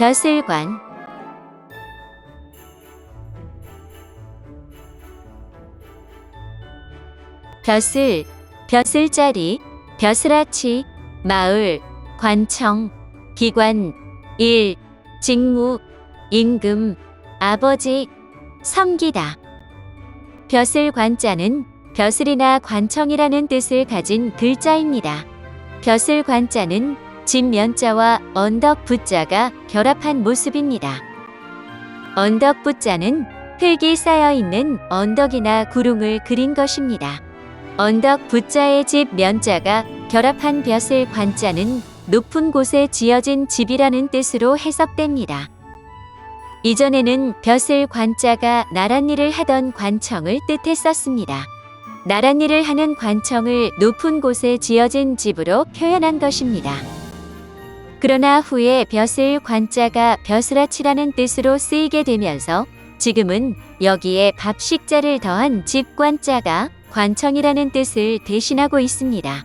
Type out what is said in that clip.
벼슬관 벼슬, 벼슬자리, 벼슬아치, 마을, 관청, 기관, 일, 직무, 임금, 아버지, 섬기다. 벼슬관자는 벼슬이나 관청이라는 뜻을 가진 글자입니다. 벼슬관자는 진면자와 언덕부자가 결합한 모습입니다. 언덕부자는 흙이 쌓여 있는 언덕이나 구릉을 그린 것입니다. 언덕부자의 집 면자가 결합한 벼슬 관자는 높은 곳에 지어진 집이라는 뜻으로 해석됩니다. 이전에는 벼슬 관자가 나랏일을 하던 관청을 뜻했었습니다. 나랏일을 하는 관청을 높은 곳에 지어진 집으로 표현한 것입니다. 그러나 후에 벼슬 관자가 벼슬아치라는 뜻으로 쓰이게 되면서 지금은 여기에 밥식자를 더한 집관자가 관청이라는 뜻을 대신하고 있습니다.